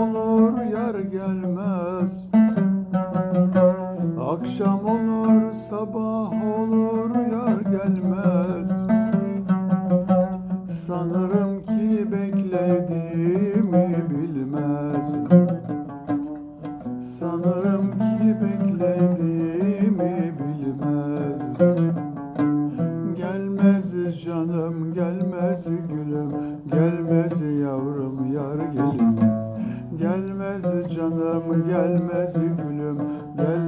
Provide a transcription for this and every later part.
olur yar gelmez. Akşam olur sabah olur yar gelmez. Sanırım ki beklediğimi bilmez. Sanırım ki beklediğimi bilmez. Gelmez canım gelmez gülüm. Gelmez yavrum yar gelmez Gelmez canım gelmez gülüm. Gelmez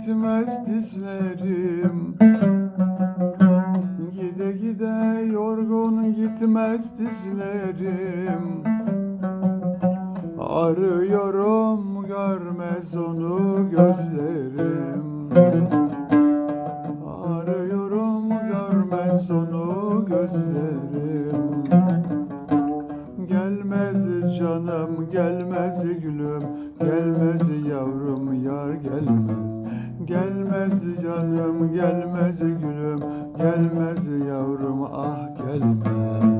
gitmez dizlerim. Gide gide yorgun gitmez dizlerim. Arıyorum görmez onu gözlerim. Arıyorum görmez onu gözlerim canım gelmez gülüm Gelmez yavrum yar gelmez. Gelmez canım gelmez gülüm Gelmez yavrum ah gelmez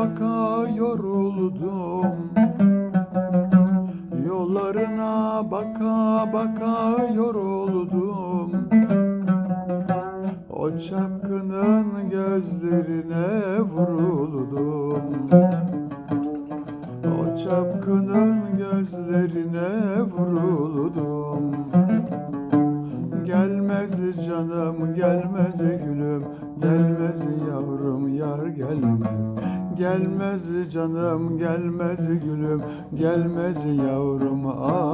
baka yoruldum Yollarına baka baka yoruldum. O çapkının gözlerine vuruldum. O çapkının gözlerine vuruldum. Gelmez canım gelmez gülüm Gelmez yavrum yar gelmez Gelmez canım gelmez gülüm Gelmez yavrum ah